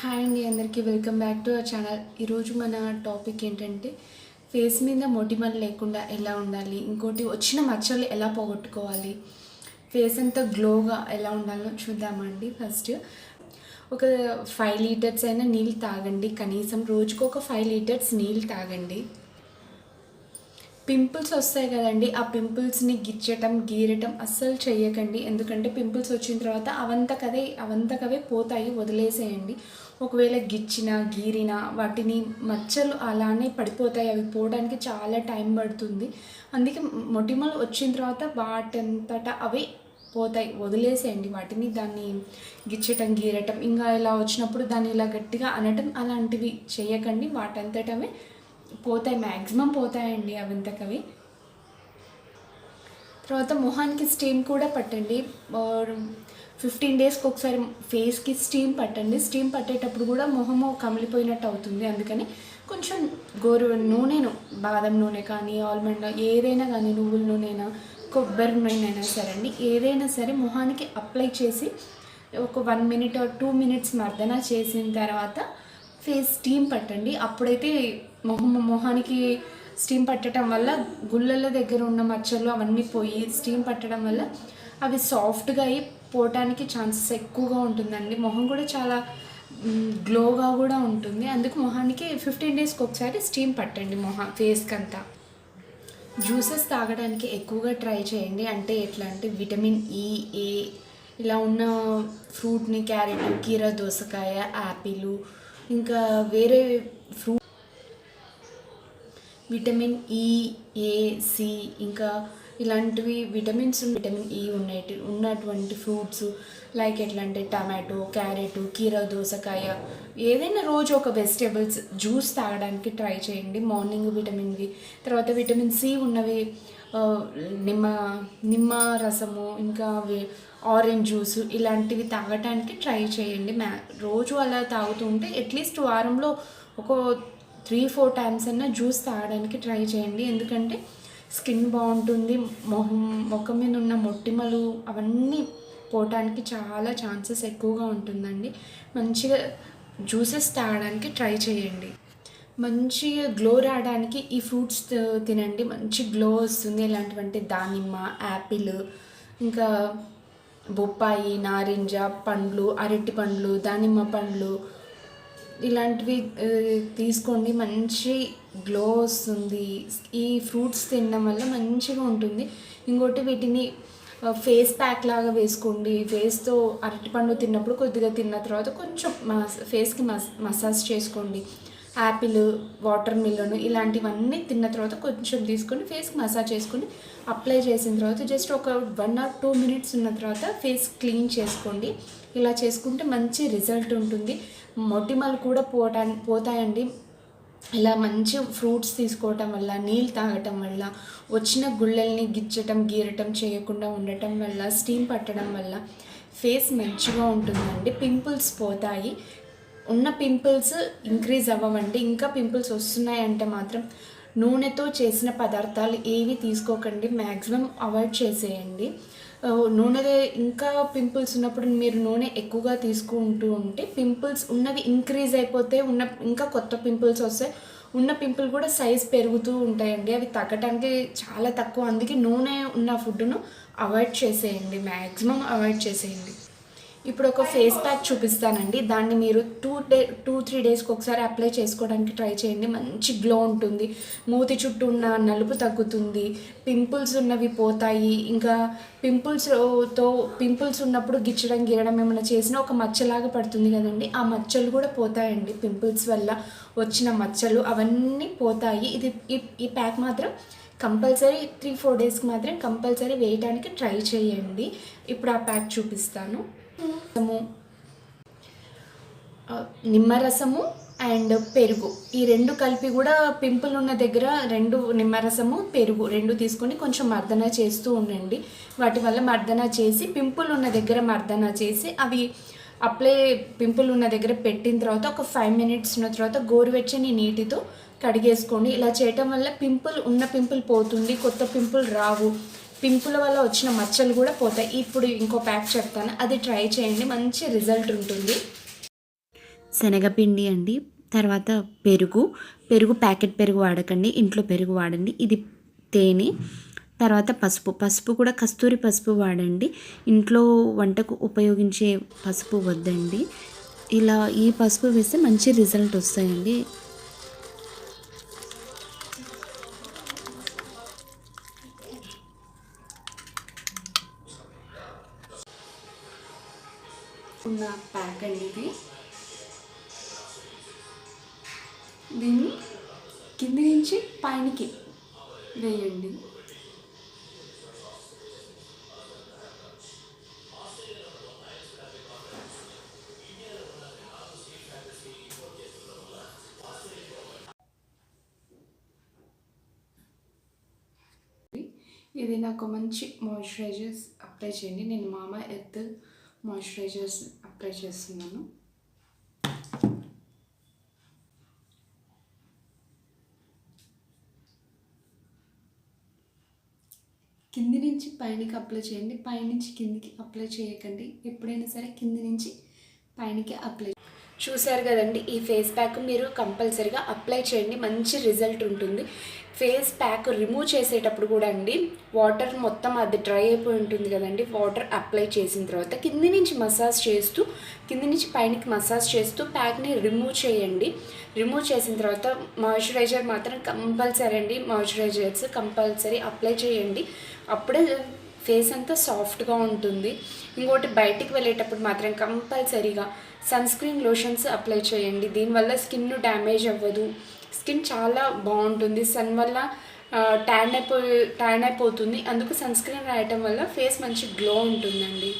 Hi అండి అందరికీ welcome back to our channel. ఈరోజు మన టాపిక్ ఏంటంటే ఫేస్ మీద మొటిమలు లేకుండా ఎలా ఉండాలి? ఇంకోటి వచ్చిన మచ్చలు ఎలా పోగొట్టుకోవాలి? ఫేస్ అంతా గ్లోగా ఎలా ఉండాలో చూద్దామండి ఫస్ట్. ఒక ఫైవ్ లీటర్స్ అయినా నీళ్ళు తాగండి. కనీసం రోజుకు ఒక ఫైవ్ లీటర్స్ నీళ్ళు తాగండి. పింపుల్స్ వస్తాయి కదండి ఆ పింపుల్స్ని గిచ్చటం గీరటం అస్సలు చేయకండి ఎందుకంటే పింపుల్స్ వచ్చిన తర్వాత అవంతకదే అవంతకవే పోతాయి వదిలేసేయండి. ఒకవేళ గిచ్చిన గీరిన వాటిని మచ్చలు అలానే పడిపోతాయి. అవి పోవడానికి చాలా టైం పడుతుంది. అందుకే మొటిమలు వచ్చిన తర్వాత వాటంతటా అవి పోతాయి వదిలేసేయండి. వాటిని దాన్ని గిచ్చటం గీరటం ఇంకా ఇలా వచ్చినప్పుడు దాన్ని ఇలా గట్టిగా అనటం అలాంటివి చేయకండి వాటంతటమే పోతాయి మ్యాక్సిమం పోతాయండి అవంతకవి. తర్వాత మొహానికి స్టీమ్ కూడా పట్టండి. ఫిఫ్టీన్ డేస్కి ఒకసారి ఫేస్కి స్టీమ్ పట్టండి. స్టీమ్ పట్టేటప్పుడు కూడా మొహము కమిలిపోయినట్టు అవుతుంది. అందుకని కొంచెం గోరు నూనెను బాదం నూనె కానీ ఆల్మండ్ ఏదైనా కానీ నువ్వుల నూనెనా కొబ్బరి నూనె అయినా సరే అండి. ఏదైనా సరే మొహానికి అప్లై చేసి ఒక one minute or two minutes మర్దన చేసిన తర్వాత ఫేస్ స్టీమ్ పట్టండి. అప్పుడైతే మొహం మొహానికి స్టీమ్ పట్టడం వల్ల గుళ్ళల దగ్గర ఉన్న మచ్చలు అవన్నీ పోయి స్టీమ్ పట్టడం వల్ల అవి సాఫ్ట్గా అయి పోవటానికి ఛాన్సెస్ ఎక్కువగా ఉంటుందండి. మొహం కూడా చాలా గ్లోగా కూడా ఉంటుంది. అందుకు మొహానికి ఫిఫ్టీన్ డేస్కి ఒకసారి స్టీమ్ పట్టండి మొహం ఫేస్కి అంతా జ్యూసెస్ తాగడానికి ఎక్కువగా ట్రై చేయండి. అంటే ఎట్లా అంటే విటమిన్ ఈ ఏ ఇలా ఉన్న ఫ్రూట్ని క్యారెట్ కీర దోసకాయ యాపిల్ ఇంకా వేరే fruit vitamin E A C ఇంకా ఇలాంటివి విటమిన్స్ విటమిన్ ఈ ఉన్నాయి ఉన్నటువంటి ఫ్రూట్స్ లైక్ ఎట్లా అంటే టమాటో క్యారెట్ కీర దోసకాయ ఏదైనా రోజు ఒక వెజిటేబుల్స్ జ్యూస్ తాగడానికి ట్రై చేయండి. మార్నింగ్ విటమిన్ వి తర్వాత విటమిన్ సి ఉన్నవి నిమ్మ నిమ్మ రసము ఇంకా ఆరెంజ్ జ్యూస్ ఇలాంటివి తాగటానికి ట్రై చేయండి. మ్యా రోజు అలా తాగుతూ ఉంటే అట్లీస్ట్ వారంలో ఒక త్రీ ఫోర్ టైమ్స్ అన్నా జ్యూస్ తాగడానికి ట్రై చేయండి. ఎందుకంటే స్కిన్ బాగుంటుంది మొహం ముఖం మీద ఉన్న మొట్టిమలు అవన్నీ పోవటానికి చాలా ఛాన్సెస్ ఎక్కువగా ఉంటుందండి. మంచిగా జ్యూసెస్ తాగడానికి ట్రై చేయండి. మంచిగా గ్లో రావడానికి ఈ ఫ్రూట్స్ తినండి. మంచి గ్లో వస్తుంది. ఎలాంటివంటే దానిమ్మ యాపిల్ ఇంకా బొప్పాయి నారింజ పండ్లు అరటి పండ్లు దానిమ్మ పండ్లు ఇలాంటివి తీసుకోండి మంచి గ్లో వస్తుంది ఈ ఫ్రూట్స్ తినడం వల్ల మంచిగా ఉంటుంది. ఇంకోటి వీటిని ఫేస్ ప్యాక్ లాగా వేసుకోండి. ఫేస్తో అరటిపండు తిన్నప్పుడు కొద్దిగా తిన్న తర్వాత కొంచెం మస్ ఫేస్కి మస్ మసాజ్ చేసుకోండి. యాపిల్ వాటర్ మిల్లన్ ఇలాంటివన్నీ తిన్న తర్వాత కొంచెం తీసుకొని ఫేస్కి మసాజ్ చేసుకొని అప్లై చేసిన తర్వాత జస్ట్ ఒక వన్ ఆర్ టూ మినిట్స్ ఉన్న తర్వాత ఫేస్ క్లీన్ చేసుకోండి. ఇలా చేసుకుంటే మంచి రిజల్ట్ ఉంటుంది. మొటిమలు కూడా పోటా పోతాయండి. ఇలా మంచి ఫ్రూట్స్ తీసుకోవటం వల్ల నీళ్ళు తాగటం వల్ల వచ్చిన గుళ్ళల్ని గిచ్చటం గీరటం చేయకుండా ఉండటం వల్ల స్టీమ్ పట్టడం వల్ల ఫేస్ మంచిగా ఉంటుందండి. పింపుల్స్ పోతాయి. ఉన్న పింపుల్స్ ఇంక్రీజ్ అవ్వవండి. ఇంకా పింపుల్స్ వస్తున్నాయంటే మాత్రం నూనెతో చేసిన పదార్థాలు ఏవి తీసుకోకండి. మ్యాక్సిమం అవాయిడ్ చేసేయండి. నూనె ఇంకా పింపుల్స్ ఉన్నప్పుడు మీరు నూనె ఎక్కువగా తీసుకుంటూ ఉంటే పింపుల్స్ ఉన్నవి ఇంక్రీజ్ అయిపోతే ఉన్న ఇంకా కొత్త పింపుల్స్ వస్తాయి ఉన్న పింపుల్ కూడా సైజ్ పెరుగుతూ ఉంటాయండి. అవి తగ్గటానికి చాలా తక్కువ. అందుకే నూనె ఉన్న ఫుడ్ను అవాయిడ్ చేసేయండి. మ్యాక్సిమం అవాయిడ్ చేసేయండి. ఇప్పుడు ఒక ఫేస్ ప్యాక్ చూపిస్తానండి. దాన్ని మీరు టూ డే టూ త్రీ డేస్కి ఒకసారి అప్లై చేసుకోవడానికి ట్రై చేయండి. మంచి గ్లో ఉంటుంది. మూతి చుట్టూ ఉన్న నలుపు తగ్గుతుంది. పింపుల్స్ ఉన్నవి పోతాయి. ఇంకా పింపుల్స్తో పింపుల్స్ ఉన్నప్పుడు గిచ్చడం గీయడం ఏమైనా చేసినా ఒక మచ్చలాగా పడుతుంది కదండి. ఆ మచ్చలు కూడా పోతాయండి. పింపుల్స్ వల్ల వచ్చిన మచ్చలు అవన్నీ పోతాయి. ఇది ఈ- ఈ ప్యాక్ మాత్రం కంపల్సరీ త్రీ ఫోర్ డేస్కి మాత్రం కంపల్సరీ వేయడానికి ట్రై చేయండి. ఇప్పుడు ఆ ప్యాక్ చూపిస్తాను. రసము. నిమ్మరసము అండ్ పెరుగు. ఈ రెండు కలిపి కూడా పింపుల్ ఉన్న దగ్గర రెండు నిమ్మరసము పెరుగు రెండు తీసుకొని కొంచెం మర్దన చేస్తూ ఉండండి. వాటి వల్ల మర్దన చేసి పింపుల్ ఉన్న దగ్గర మర్దన చేసి అవి అప్లై పింపుల్ ఉన్న దగ్గర పెట్టిన తర్వాత ఒక ఫైవ్ మినిట్స్ ఉన్న తర్వాత గోరువెచ్చని నీటితో కడిగేసుకోండి. ఇలా చేయటం వల్ల పింపుల్ ఉన్న పింపుల్ పోతుంది కొత్త పింపుల్ రావు. పింపుల వల్ల వచ్చిన మచ్చలు కూడా పోతాయి. ఇప్పుడు ఇంకో ప్యాక్ చెప్తాను. అది ట్రై చేయండి. మంచి రిజల్ట్ ఉంటుంది. శనగపిండి అండి. తర్వాత పెరుగు. పెరుగు ప్యాకెట్ పెరుగు వాడకండి. ఇంట్లో పెరుగు వాడండి. ఇది తేనె. తర్వాత పసుపు. పసుపు కూడా కస్తూరి పసుపు వాడండి. ఇంట్లో వంటకు ఉపయోగించే పసుపు వద్దండి. ఇలా ఈ పసుపు వేస్తే మంచి రిజల్ట్ వస్తాయండి. ఉన్న ప్యాక్ అండి ఇది దీన్ని కింది నుంచి పైనకి వేయండి. ఇది నాకు మంచి మాయిశ్చరైజర్స్ అప్లై చేయండి. నేను మామ ఎర్త్ మాయిశ్చరైజర్స్ అప్లై చేస్తున్నాను. కింది నుంచి పైనకి అప్లై చేయండి. పైనుంచి కిందికి అప్లై చేయకండి. ఎప్పుడైనా సరే కింది నుంచి పైనకి అప్లై చూశారు కదండి ఈ ఫేస్ ప్యాక్ మీరు కంపల్సరీగా అప్లై చేయండి. మంచి రిజల్ట్ ఉంటుంది. ఫేస్ ప్యాక్ రిమూవ్ చేసేటప్పుడు కూడా అండి వాటర్ మొత్తం అది డ్రై అయిపోయి ఉంటుంది కదండి వాటర్ అప్లై చేసిన తర్వాత కింది నుంచి మసాజ్ చేస్తూ కింది నుంచి పైనకి మసాజ్ చేస్తూ ప్యాక్ని రిమూవ్ చేయండి. రిమూవ్ చేసిన తర్వాత మాయిశ్చరైజర్ మాత్రం కంపల్సరీ అండి మాయిశ్చరైజర్స్ కంపల్సరీ అప్లై చేయండి. అప్పుడే ఫేస్ అంతా సాఫ్ట్గా ఉంటుంది. ఇంకోటి బయటికి వెళ్ళేటప్పుడు మాత్రం కంపల్సరీగా సన్ స్క్రీన్ లోషన్స్ అప్లై చేయండి. దీనివల్ల స్కిన్ డ్యామేజ్ అవ్వదు. స్కిన్ చాలా బాగుంటుంది. సన్ వల్ల ట్యాన్ అయిపో ట్యాన్ అయిపోతుంది. అందుకు సన్ స్క్రీన్ రాయటం వల్ల ఫేస్ మంచి గ్లో ఉంటుందండి.